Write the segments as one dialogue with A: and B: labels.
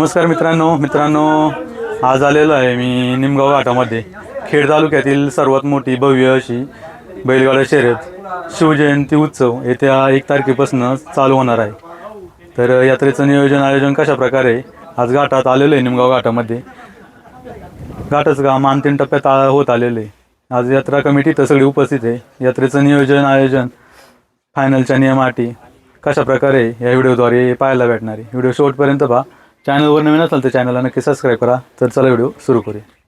A: नमस्कार मित्रांनो मित्रांनो आज आलेलो आहे मी निमगाव घाटामध्ये. खेड तालुक्यातील सर्वात मोठी भव्य अशी बैलगाडा शर्यत शिवजयंती उत्सव येत्या एक तारखेपासून चालू होणार आहे. तर यात्रेचं नियोजन आयोजन कशा प्रकारे आज घाटात आलेलं आहे निमगाव घाटामध्ये. घाटाचं काम अंतिम टप्प्यात होत आलेलं आहे. आज यात्रा कमिटी तर सगळी उपस्थित आहे. यात्रेचं नियोजन आयोजन फायनलच्या नियमाटी कशा प्रकारे या व्हिडिओद्वारे पाहायला भेटणार आहे. व्हिडिओ शेवटपर्यंत पहा. चॅनलवर नवीन असाल तर चॅनलला नक्की सबस्क्राईब करा. तर चला व्हिडिओ सुरू करूया.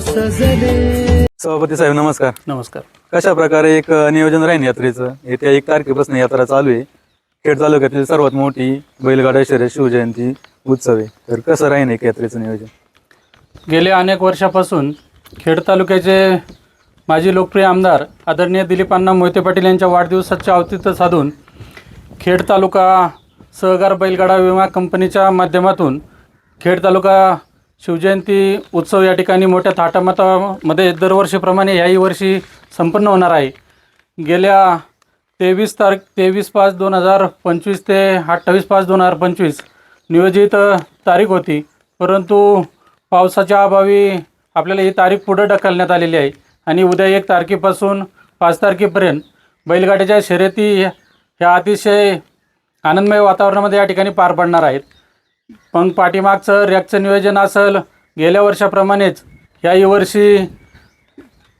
B: सजले.
A: सभापती साहेब नमस्कार.
C: नमस्कार.
A: कशा प्रकारे एक नियोजन राहील यात्रेचं? येत्या एक तारखेपासून यात्रा चालू आहे. खेड तालुक्यातील सर्वात मोठी बैलगाडा शर्यत शिवजयंती उत्सव आहे. तर कसं राहील एक यात्रेचं नियोजन?
C: गेल्या अनेक वर्षापासून खेड तालुक्याचे माजी लोकप्रिय आमदार आदरणीय दिलीप अण्णा मोहिते पाटील यांच्या वाढदिवसाचे औचित्य साधून खेड तालुका सहकार बैलगाडा विमा कंपनीच्या माध्यमातून खेड तालुका शिवजयंती उत्सव या ठिकाणी मोठ्या थाटामाटामध्ये दरवर्षीप्रमाणे याही वर्षी संपन्न होणार आहे. गेल्या तेवीस तारीख तेवीस पाच दोन हजार पंचवीस ते अठ्ठावीस पाच दोन हजार पंचवीस नियोजित तारीख होती. परंतु पावसाच्या अभावी आपल्याला ही तारीख पुढं ढकलण्यात आलेली आहे आणि उद्या एक तारखेपासून पाच तारखेपर्यंत बैलगाड्याच्या शर्यती ह्या अतिशय आनंदमय वातावरणामध्ये या ठिकाणी पार पडणार आहेत. पण पाठीमागचं रॅकचं नियोजन असेल गेल्या वर्षाप्रमाणेच. याही वर्षी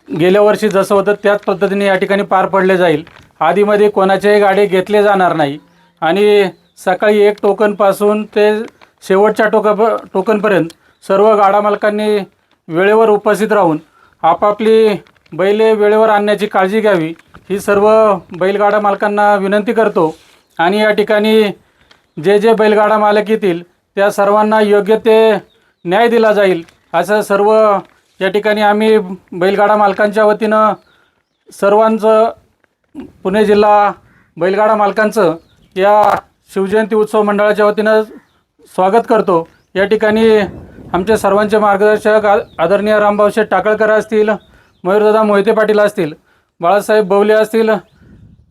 C: गेल्या वर्षी जसं होतं त्याच पद्धतीने या ठिकाणी पार पडले जाईल. आधीमध्ये कोणाच्याही गाडी घेतले जाणार नाही. आणि सकाळी एक टोकनपासून ते शेवटच्या टोका टोकनपर्यंत सर्व गाडा मालकांनी वेळेवर उपस्थित राहून आपापली बैले वेळेवर आणण्याची काळजी घ्यावी ही सर्व बैलगाडा मालकांना विनंती करतो. आणि या ठिकाणी जे जे बैलगाडा मालक येतील त्या सर्वांना योग्य ते न्याय दिला जाईल असं सर्व या ठिकाणी आम्ही बैलगाडा मालकांच्या वतीनं सर्वांचं पुणे जिल्हा बैलगाडा मालकांचं या शिवजयंती उत्सव मंडळाच्या वतीनं स्वागत करतो. या ठिकाणी आमचे सर्वांचे मार्गदर्शक आदरणीय रामभाऊ शेठ टाकळकर असतील मयूरदादा मोहिते पाटील असतील बाळासाहेब बवले असतील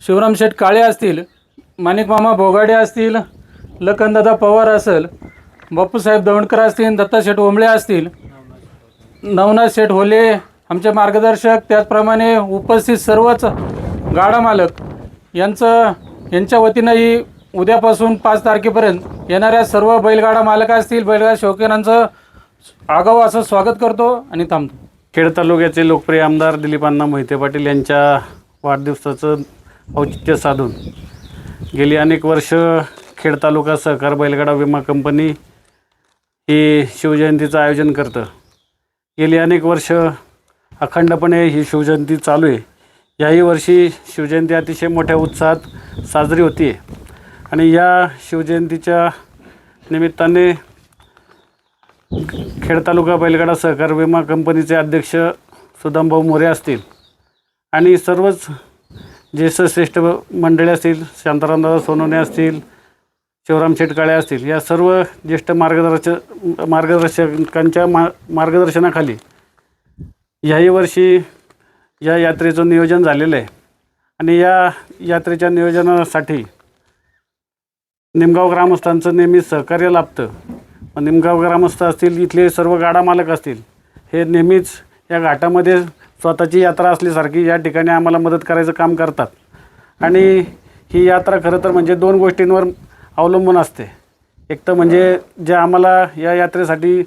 C: शिवराम शेठ काळे असतील माणिकमामा भोगाडे असतील लखनदादा पवार असेल बापूसाहेब दवणकर असतील दत्ता शेठ ओंबळे असतील नवनाथ शेठ होले आमचे मार्गदर्शक त्याचप्रमाणे उपस्थित सर्वच गाडा मालक यांचं यांच्या वतीनंही उद्यापासून पाच तारखेपर्यंत येणाऱ्या सर्व बैलगाडा मालक असतील बैलगाडा शौकीनांचं आगाऊ असं स्वागत करतो आणि थांबतो.
D: खेड तालुक्याचे लोकप्रिय आमदार दिलीपांना मोहिते पाटील यांच्या वाढदिवसाचं औचित्य साधून गेली अनेक वर्ष खेड तालुका सहकार बैलगाडा विमा कंपनी ही शिवजयंतीचं आयोजन करतं. गेली अनेक वर्ष अखंडपणे ही शिवजयंती चालू आहे. याही वर्षी शिवजयंती अतिशय मोठ्या उत्साहात साजरी होती आहे आणि या शिवजयंतीच्या निमित्ताने खेड तालुका बैलगाडा सहकार विमा कंपनीचे अध्यक्ष सुदामभाऊ मोरे असतील आणि सर्वच ज्येष्ठ श्रेष्ठ मंडळी असतील शांतारामदादा सोनवणे असतील शिवराम शेटकाळे असतील या सर्व ज्येष्ठ मार्गदर्शक मार्गदर्शकांच्या मा मार्गदर्शनाखाली याही वर्षी या यात्रेचं नियोजन झालेलं आहे. आणि या यात्रेच्या नियोजनासाठी निमगाव ग्रामस्थांचं नेहमी सहकार्य लाभतं. निमगाव ग्रामस्थ असतील इथले सर्व गाडा मालक असतील हे नेहमीच या घाटामध्ये स्वतःची यात्रा असल्यासारखी या ठिकाणी आम्हाला मदत करायचं काम करतात. आणि ही यात्रा खरं तर म्हणजे दोन गोष्टींवर अवलंबून असते. एक तर म्हणजे जे आम्हाला या यात्रेसाठी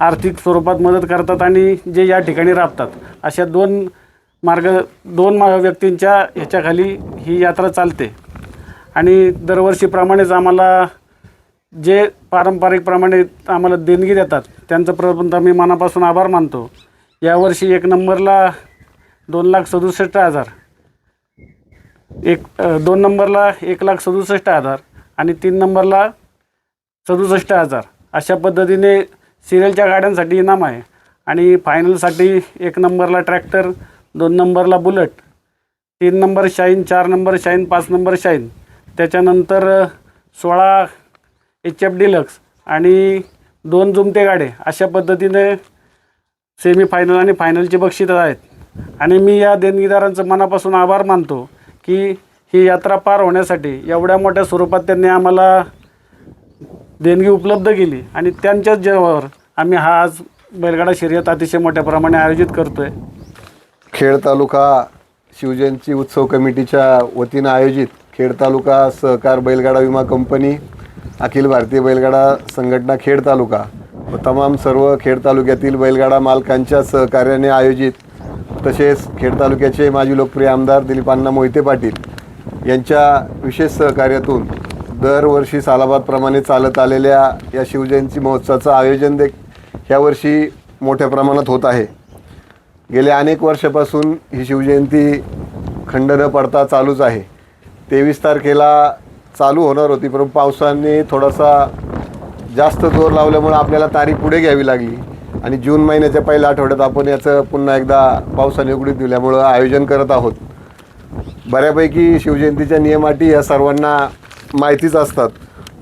D: आर्थिक स्वरूपात मदत करतात आणि जे या ठिकाणी राबतात अशा दोन मार्ग दोन मा व्यक्तींच्या ह्याच्याखाली ही यात्रा चालते. आणि दरवर्षीप्रमाणेच आम्हाला जे पारंपरिकप्रमाणे आम्हाला देणगी देतात त्यांचं प्रबंध मी मनापासून आभार मानतो. यावर्षी एक नंबरला दोन लाख सदुसष्ट हजार. एक दोन नंबरला एक लाख सदुसष्ट हजार. आणि तीन नंबरला सदुसष्ट हजार. अशा पद्धतीने सिरियलच्या गाड्यांसाठी इनाम आहे. आणि फायनलसाठी एक नंबरला ट्रॅक्टर दोन नंबरला बुलट तीन नंबर शाईन चार नंबर शाईन पाच नंबर शाईन. त्याच्यानंतर सोळा एच एफ डिलक्स आणि दोन जुमते गाडे. अशा पद्धतीने सेमी फायनल आणि फायनलची बक्षिसं आहेत. आणि मी या देणगीदारांचं मनापासून आभार मानतो की ही यात्रा पार होण्यासाठी एवढ्या मोठ्या स्वरूपात त्यांनी आम्हाला देणगी उपलब्ध केली. आणि त्यांच्याच जेवावर आम्ही हा आज बैलगाडा शर्यत अतिशय मोठ्या प्रमाणे आयोजित करतो आहे
E: खेड तालुका शिवजयंती उत्सव कमिटीच्या वतीनं आयोजित खेड तालुका सहकार बैलगाडा विमा कंपनी अखिल भारतीय बैलगाडा संघटना खेड तालुका व तमाम सर्व खेड तालुक्यातील बैलगाडा मालकांच्या सहकार्याने आयोजित तसेच खेड तालुक्याचे माजी लोकप्रिय आमदार दिलीपांना मोहिते पाटील यांच्या विशेष सहकार्यातून दरवर्षी सालाबादप्रमाणे चालत आलेल्या या शिवजयंती महोत्सवाचं आयोजन दे ह्यावर्षी मोठ्या प्रमाणात होत आहे. गेल्या अनेक वर्षापासून ही शिवजयंती खंड न पडता चालूच आहे. तेवीस तारखेला चालू होणार होती परंतु पावसाने थोडासा जास्त जोर लावल्यामुळं आपल्याला तारीख पुढे घ्यावी लागली आणि जून महिन्याच्या पहिल्या आठवड्यात आपण याचं पुन्हा एकदा पावसाने उघडीत दिल्यामुळं आयोजन करत आहोत. बऱ्यापैकी शिवजयंतीच्या नियमाटी या सर्वांना माहितीच असतात.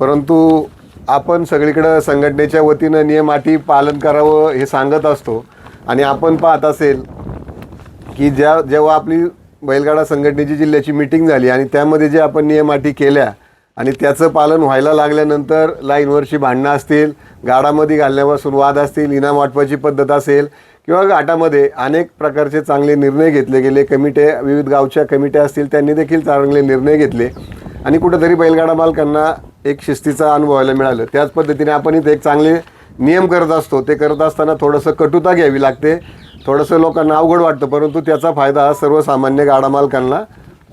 E: परंतु आपण सगळीकडं संघटनेच्या वतीनं नियमाटी पालन करावं हे सांगत असतो. आणि आपण पाहत असेल की ज्या जेव्हा आपली बैलगाडा संघटनेची जिल्ह्याची मिटिंग झाली आणि त्यामध्ये जे आपण नियमाटी केल्या आणि त्याचं पालन व्हायला लागल्यानंतर लाईनवरची भांडणं असतील गाडामध्ये घालण्यापासून वाद असतील इनाम वाटपाची पद्धत असेल किंवा घाटामध्ये अनेक प्रकारचे चांगले निर्णय घेतले गेले. कमिट्या विविध गावच्या कमिट्या असतील त्यांनी देखील चांगले निर्णय घेतले. आणि कुठंतरी बैलगाडा मालकांना एक शिस्तीचा अनुभवायला मिळालं. त्याच पद्धतीने आपण इथे एक चांगले नियम करत असतो. ते करत असताना थोडंसं कटुता घ्यावी लागते. थोडंसं लोकांना अवघड वाटतं परंतु त्याचा फायदा हा सर्वसामान्य गाडा मालकांना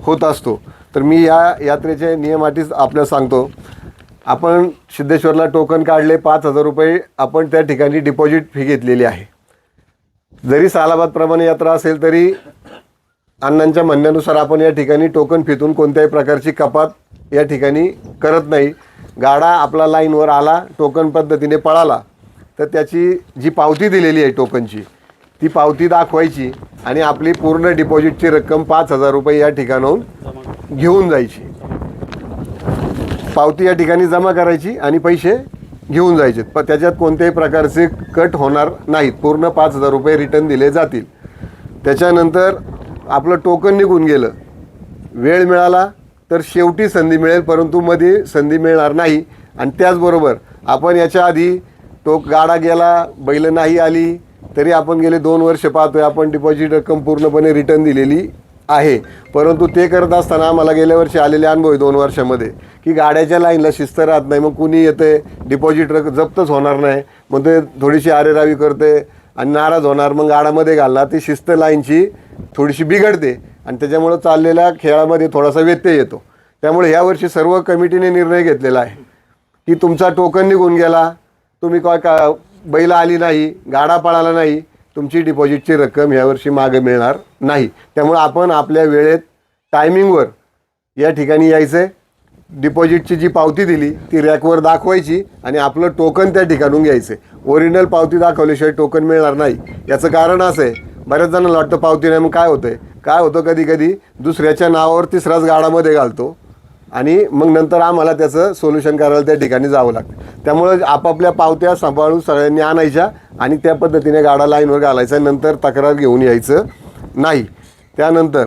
E: होत असतो. तर मी या यात्रेचे नियमाटीच आपल्याला सांगतो. आपण सिद्धेश्वरला टोकन काढले पाच हजार रुपये आपण त्या ठिकाणी डिपॉझिट फी घेतलेली आहे. जरी सालाबादप्रमाणे यात्रा असेल तरी अण्णांच्या म्हणण्यानुसार आपण या ठिकाणी टोकन फितून कोणत्याही प्रकारची कपात या ठिकाणी करत नाही. गाडा आपला लाईनवर आला टोकन पद्धतीने पळाला तर त्याची जी पावती दिलेली आहे टोकनची ती पावती दाखवायची आणि आपली पूर्ण डिपॉझिटची रक्कम पाच हजार रुपये या ठिकाणाहून घेऊन जायची. पावती या ठिकाणी जमा करायची आणि पैसे घेऊन जायचे. पण त्याच्यात कोणत्याही प्रकारचे कट होणार नाहीत. पूर्ण पाच हजार रुपये रिटर्न दिले जातील. त्याच्यानंतर आपलं टोकन निघून गेलं. वेळ मिळाला तर शेवटी संधी मिळेल परंतु मध्ये संधी मिळणार नाही. आणि त्याचबरोबर आपण याच्या आधी तो गाडा गेला बैल नाही आली तरी आपण गेले दोन वर्ष पाहतोय आपण डिपॉझिट रक्कम पूर्णपणे रिटर्न दिलेली आहे. परंतु ते करत असताना आम्हाला गेल्या वर्षी आलेले अनुभव आहे दोन वर्षामध्ये की गाड्याच्या लाईनला शिस्त राहत नाही मग कुणी येते डिपॉझिट रक जप्तच होणार नाही मग ते थोडीशी आरेरावी करते आणि नाराज होणार मग गाडामध्ये घालणार ती शिस्त लाईनची थोडीशी बिघडते आणि त्याच्यामुळं चाललेल्या खेळामध्ये थोडासा व्यत्यय येतो. त्यामुळे यावर्षी सर्व कमिटीने निर्णय घेतलेला आहे की तुमचा टोकन निघून गेला तुम्ही काय का बैल आली नाही गाडा पळाला नाही तुमची डिपॉझिटची रक्कम यावर्षी मागे मिळणार नाही. त्यामुळे आपण आपल्या वेळेत टायमिंगवर या ठिकाणी यायचं आहे डिपॉझिटची जी पावती दिली ती रॅकवर दाखवायची आणि आपलं टोकन त्या ठिकाणून घ्यायचं आहे ओरिजिनल पावती दाखवल्याशिवाय टोकन मिळणार नाही. याचं कारण असं आहे बऱ्याच जणांना वाटतं पावती नाही मग काय होतं आहे काय होतं कधी कधी? दुसऱ्याच्या नावावर तिसराच गाडामध्ये घालतो. आणि मग नंतर आम्हाला त्याचं सोल्युशन करायला त्या ठिकाणी जावं लागतं. त्यामुळं आपापल्या पावत्या सांभाळून सगळ्यांनी आणायच्या आणि त्या पद्धतीने गाडा लाईनवर घालायचा. नंतर तक्रार घेऊन यायचं नाही. त्यानंतर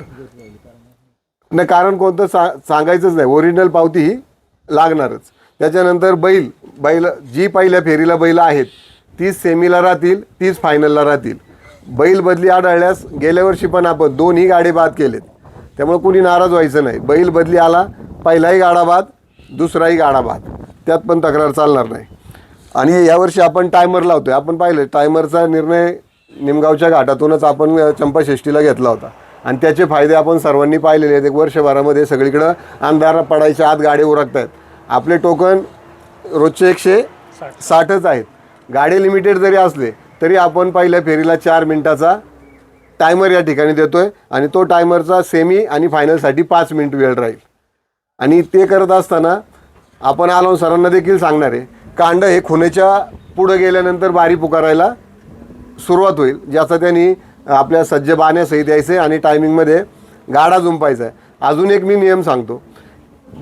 E: नाही कारण कोणतं सा सांगायचंच नाही. ओरिजिनल पावती ही लागणारच. त्याच्यानंतर बैल बैल जी पहिल्या फेरीला बैल आहेत तीच सेमीला राहतील तीच फायनलला राहतील. बैल बदली आढळल्यास गेल्या वर्षी पण आपण दोन्ही गाडे बाद केलेत. त्यामुळे कुणी नाराज व्हायचं नाही. बैल बदली आला पहिलाही गाडाबाद दुसराही गाडाबाद त्यात पण तक्रार चालणार नाही. आणि यावर्षी आपण टायमर लावतोय. आपण पाहिलं टायमरचा निर्णय निमगावच्या घाटातूनच आपण चंपाषष्टीला घेतला होता. आणि त्याचे फायदे आपण सर्वांनी पाहिलेले आहेत. एक वर्षभरामध्ये सगळीकडं अंधार पडायच्या आत गाडी उरकत आहेत आपले टोकन रोजचे एकशे साठच आहेत. गाडी लिमिटेड जरी असले तरी आपण पहिल्या फेरीला चार मिनिटाचा टायमर या ठिकाणी देतोय. आणि तो टायमरचा सेमी आणि फायनलसाठी पाच मिनिट वेळ राहील. आणि ते करत असताना आपण आलो सरांना देखील सांगणार आहे कांड हे खुनेच्या पुढं गेल्यानंतर बारी पुकारायला सुरुवात होईल ज्याचा त्यांनी आपल्या सज्ज बाण्यासहित यायचं आहे आणि टायमिंगमध्ये गाडा जुंपायचा आहे. अजून एक मी नियम सांगतो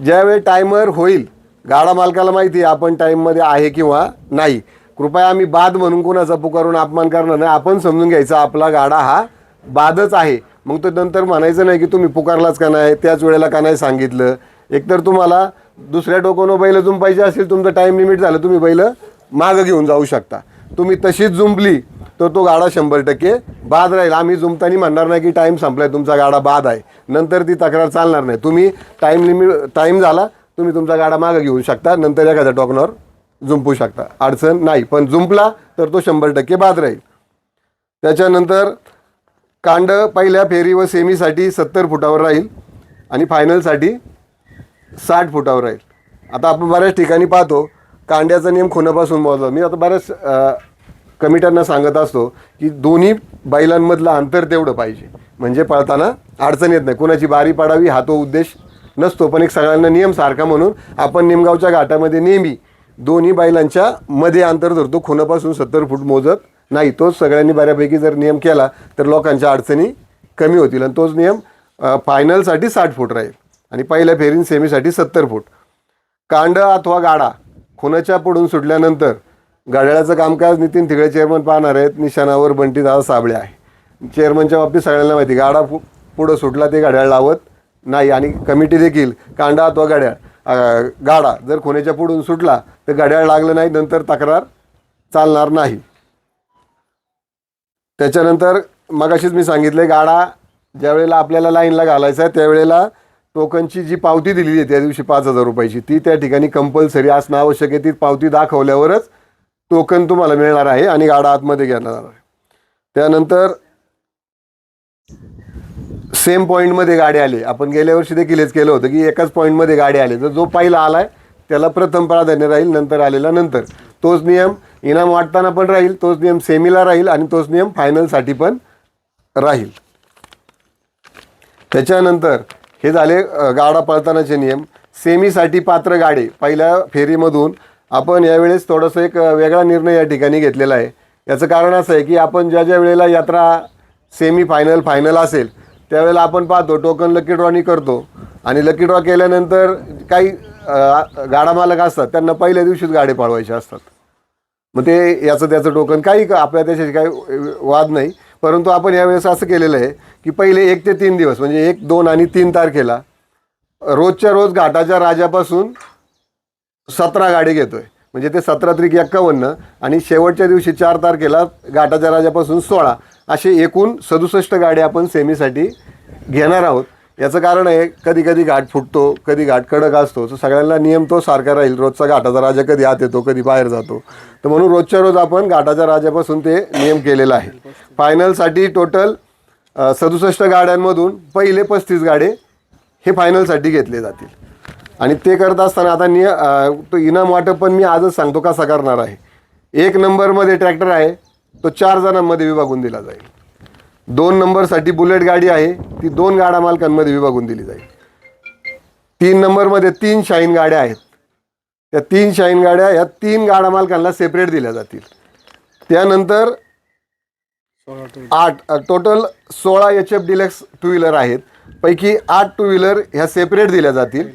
E: ज्यावेळी टायमर होईल गाडा मालकाला माहिती आहे आपण टाईममध्ये आहे किंवा नाही. कृपया आम्ही बाद म्हणून कोणाचा पुकारून अपमान करणार नाही आपण समजून घ्यायचा आपला गाडा हा बादच आहे. मग तो नंतर म्हणायचं नाही की तुम्ही पुकारलाच का नाही त्याच वेळेला का नाही सांगितलं? एकतर तुम्हाला दुसऱ्या टोकोनं बैल जुंपायचे असेल तुमचं टाईम लिमिट झालं तुम्ही बैल मागं घेऊन जाऊ शकता. तुम्ही तशीच जुंपली तर तो गाडा शंभर टक्के बाद राहील. आम्ही जुंपताना म्हणणार नाही की टाईम संपलाय तुमचा गाडा बाद आहे. नंतर ती तक्रार चालणार नाही. तुम्ही टाईम लिमिट टाईम झाला तुम्ही तुमचा गाडा मागं घेऊ शकता नंतर एखाद्या टोकनावर जुंपू शकता. अडचण नाही. पण जुंपला तर तो शंभर टक्के बाद राहील. त्याच्यानंतर कांड पहिल्या फेरी व सेमीसाठी सत्तर फुटावर राहील. आणि फायनलसाठी साठ फुटावर राहील. आता आपण बऱ्याच ठिकाणी पाहतो कांड्याचा नियम खुनापासून मोजला मी आता बऱ्याच कमिट्यांना सांगत असतो की दोन्ही बैलांमधलं अंतर तेवढं पाहिजे. म्हणजे पळताना अडचण येत नाही. कोणाची बारी पाडावी हा तो उद्देश नसतो. पण एक सगळ्यांना नियम सारखा म्हणून आपण निमगावच्या घाटामध्ये नेहमी दोन्ही बैलांच्या मध्ये अंतर धरतो. खुनापासून सत्तर फूट मोजत नाही. तोच सगळ्यांनी बऱ्यापैकी जर नियम केला तर लोकांच्या अडचणी कमी होतील. आणि तोच नियम फायनलसाठी साठ फूट राहील. आणि पहिल्या फेरीन सेमीसाठी सत्तर फूट. कांड अथवा गाडा खुनाच्या पुढून सुटल्यानंतर गाड्याचं कामकाज नितीन तिगळे चेअरमन पाहणार आहेत. निशाणावर बंटी दादा साबळे आहे. चेअरमनच्या बाबतीत सगळ्यांना माहिती गाडा पु पुढं सुटला ते घड्याळ लावत नाही आणि कमिटी देखील कांडा अथवा घड्याळ गाडा जर खुण्याच्या पुढून सुटला तर घड्याळ लागलं नाही नंतर तक्रार चालणार नाही. त्याच्यानंतर मगाशीच मी सांगितले गाडा ज्यावेळेला आपल्याला लाईनला घालायचा आहे त्यावेळेला टोकनची जी पावती दिलेली आहे त्या दिवशी पाच हजार रुपयाची ती त्या ठिकाणी कंपल्सरी असणं आवश्यक आहे ती पावती दाखवल्यावरच टोकन तुम्हाला मिळणार आहे आणि गाडा आतमध्ये घेणार आहे. त्यानंतर सेम पॉईंटमध्ये गाडी आली. आपण गेल्या वर्षी देखील हेच केलं होतं की एकाच पॉईंटमध्ये गाडी आली. तर जो पहिला आलाय त्याला प्रथम प्राधान्य राहील नंतर आलेला नंतर. तोच नियम इनाम वाटताना पण राहील तोच नियम सेमीला राहील आणि तोच नियम फायनलसाठी पण राहील. त्याच्यानंतर हे झाले गाडा पळतानाचे नियम. सेमीसाठी पात्र गाडे. पहिल्या फेरीमधून आपण यावेळेस थोडंसं एक वेगळा निर्णय या ठिकाणी घेतलेला आहे. याचं कारण असं आहे की आपण ज्या ज्या वेळेला यात्रा सेमी फायनल फायनल असेल त्यावेळेला आपण पाहतो टोकन लकी ड्रॉनी करतो. आणि लकी ड्रॉ केल्यानंतर काही गाडा मालक असतात त्यांना पहिल्या दिवशीच गाडे पाळवायचे असतात. मग ते याचं त्याचं टोकन काही का- आपल्या त्याच्याशी काही वाद नाही. परंतु आपण यावेळेस असं केलेलं आहे की पहिले एक ते तीन दिवस म्हणजे एक दोन आणि तीन तारखेला रोजच्या रोज घाटाच्या राजापासून सतरा गाडी घेतोय. म्हणजे ते सतरा त्रिक एक्कावन्न आणि शेवटच्या दिवशी चार तारखेला घाटाच्या राजापासून सोळा असे एकूण सदुसष्ट गाडी आपण सेमीसाठी घेणार आहोत. याचं कारण आहे कधी कधी घाट फुटतो कधी घाट कडक असतो. तर सगळ्यांना नियम तो सारखा राहील. रोजचा घाटाचा राजा कधी आत येतो कधी बाहेर जातो. तर म्हणून रोजच्या रोज आपण घाटाच्या राजापासून ते नियम केलेला आहे. फायनलसाठी टोटल सदुसष्ट गाड्यांमधून पहिले पस्तीस गाडे हे फायनलसाठी घेतले जातील. आणि ते करत असताना आता निय तो इनाम वाटप पण मी आजच सांगतो कसा करणार आहे. एक नंबरमध्ये ट्रॅक्टर आहे तो चार जणांमध्ये विभागून दिला जाईल. दोन नंबरसाठी बुलेट गाडी आहे ती दोन गाडा मालकांमध्ये विभागून दिली जाईल. तीन नंबरमध्ये तीन शाईन गाड्या आहेत. त्या तीन शाईन गाड्या या तीन गाडा मालकांना सेपरेट दिल्या जातील. त्यानंतर आठ टोटल सोळा H F deluxe two wheeler आहेत. पैकी आठ टू व्हीलर ह्या सेपरेट दिल्या जातील.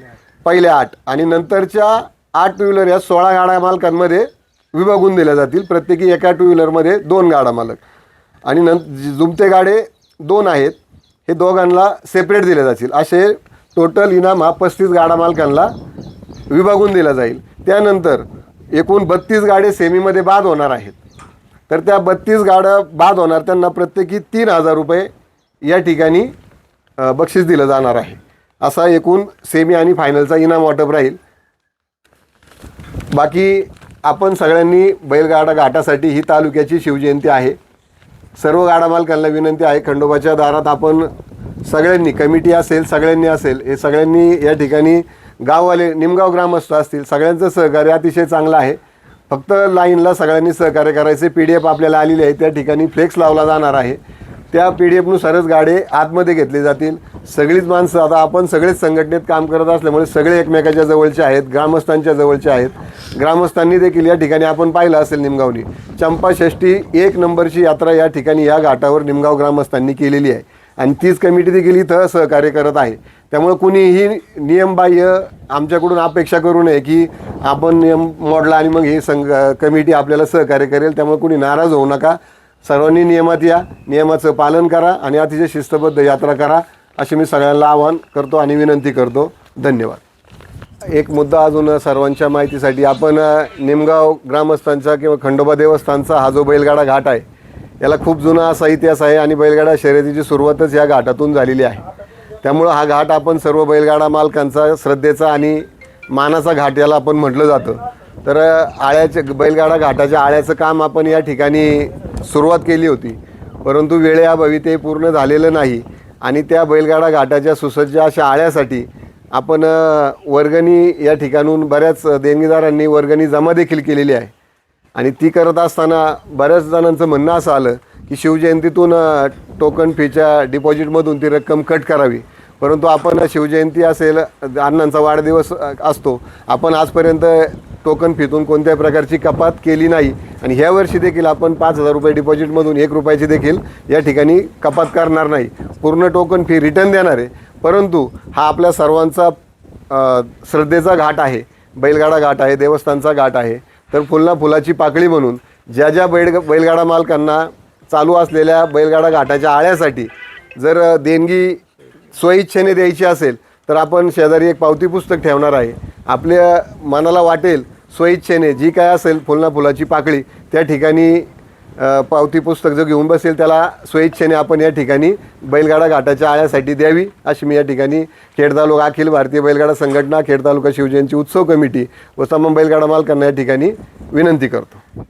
E: पहिल्या आठ आणि नंतरच्या आठ टू व्हीलर ह्या सोळा गाड्या मालकांमध्ये विभागून दिल्या जातील. प्रत्येकी एका टू व्हीलरमध्ये दोन गाडा मालक. आणि नंतर जुमते गाडे दोन आहेत. हे दोघांना सेपरेट दिले जातील. असे टोटल इनाम हा पस्तीस गाडा मालकांना विभागून दिला जाईल. त्यानंतर एकूण बत्तीस गाडे सेमीमध्ये बाद होणार आहेत. तर त्या बत्तीस गाड्या बाद होणार त्यांना प्रत्येकी तीन हजार रुपये या ठिकाणी बक्षीस दिलं जाणार आहे. असा एकूण सेमी आणि फायनलचा इनाम वाटप राहील. बाकी आपण सगळ्यांनी बैलगाडा घाटासाठी ही तालुक्याची शिवजयंती आहे. सर्व गाडा मालकांना विनंती आहे खंडोबाच्या दारात आपण सगळ्यांनी कमिटी असेल सगळ्यांनी असेल हे सगळ्यांनी या ठिकाणी गाववाले निमगाव ग्रामस्थ असतील सगळ्यांचं सहकार्य अतिशय चांगलं आहे. फक्त लाईनला सगळ्यांनी सहकार्य करायचे पी डी एफ आपल्याला आलेली आहे त्या ठिकाणी फ्लेक्स लावला जाणार आहे. त्या पी डी एफनुसारच गाडे आतमध्ये घेतले जातील. सगळीच माणसं आता आपण सगळेच संघटनेत काम करत असल्यामुळे सगळे एकमेकाच्या जवळचे आहेत ग्रामस्थांच्या जवळचे आहेत. ग्रामस्थांनी देखील या ठिकाणी आपण पाहिलं असेल निमगावनी. चंपाषष्ठी एक नंबरची यात्रा या ठिकाणी या घाटावर निमगाव ग्रामस्थांनी केलेली आहे. आणि तीच कमिटी देखील इथं सहकार्य करत आहे. त्यामुळे कुणीही नियमबाह्य आमच्याकडून अपेक्षा करू नये की आपण नियम मोडला आणि मग ही संघ कमिटी आपल्याला सहकार्य करेल. त्यामुळे कुणी नाराज होऊ नका. सर्वांनी नियमात या. नियमाचं पालन करा आणि अतिशय शिस्तबद्ध यात्रा करा असे मी सगळ्यांना आवाहन करतो आणि विनंती करतो. धन्यवाद. एक मुद्दा अजून सर्वांच्या माहितीसाठी. आपण निमगाव ग्रामस्थांचा किंवा खंडोबा देवस्थानचा हा जो बैलगाडा घाट आहे याला खूप जुना असा इतिहास आहे आणि बैलगाडा शर्यतीची सुरुवातच या घाटातून झालेली आहे. त्यामुळं हा घाट आपण सर्व बैलगाडा मालकांचा श्रद्धेचा आणि मानाचा घाट याला आपण म्हटलं जातं. तर आळ्याच्या बैलगाडा घाटाच्या आळ्याचं काम आपण या ठिकाणी सुरुवात केली होती. परंतु वेळेअभावी ते पूर्ण झालेलं नाही. आणि त्या बैलगाडा घाटाच्या सुसज्ज अशा आळ्यासाठी आपण वर्गणी या ठिकाणून बऱ्याच देणगीदारांनी वर्गणी जमा देखील केलेली आहे. आणि ती करत असताना बऱ्याच जणांचं म्हणणं असं आलं की शिवजयंतीतून टोकन फीच्या डिपॉझिटमधून ती रक्कम कट करावी. परंतु आपण शिवजयंती असेल अण्णांचा वाढदिवस असतो. आपण आजपर्यंत टोकन फीतून कोणत्याही प्रकारची कपात केली नाही. आणि ह्या वर्षी देखील आपण पाच हजार रुपये डिपॉझिटमधून एक रुपयाची देखील या ठिकाणी कपात करणार नाही. पूर्ण टोकन फी रिटर्न देणार आहे. परंतु हा आपल्या सर्वांचा श्रद्धेचा घाट आहे. बैलगाडा घाट आहे देवस्थानचा घाट आहे. तर फुलना फुलाची पाकळी म्हणून ज्या ज्या बैल बैलगाडा मालकांना चालू असलेल्या बैलगाडा घाटाच्या आळ्यासाठी जर देणगी स्वइच्छेने द्यायची असेल तर आपण शेजारी एक पावती पुस्तक ठेवणार आहे. आपल्या मनाला वाटेल स्वइच्छेने जी काय असेल फुलना फुलाची पाकळी त्या ठिकाणी पावती पुस्तक जो घेऊन बसेल त्याला स्वइच्छेने आपण या ठिकाणी बैलगाडा घाटाच्या आळ्यासाठी द्यावी. अशी मी या ठिकाणी खेड तालुका अखिल भारतीय बैलगाडा संघटना खेड तालुका शिवजयंती उत्सव कमिटी व तमाम बैलगाडा मालकांना या ठिकाणी विनंती करतो.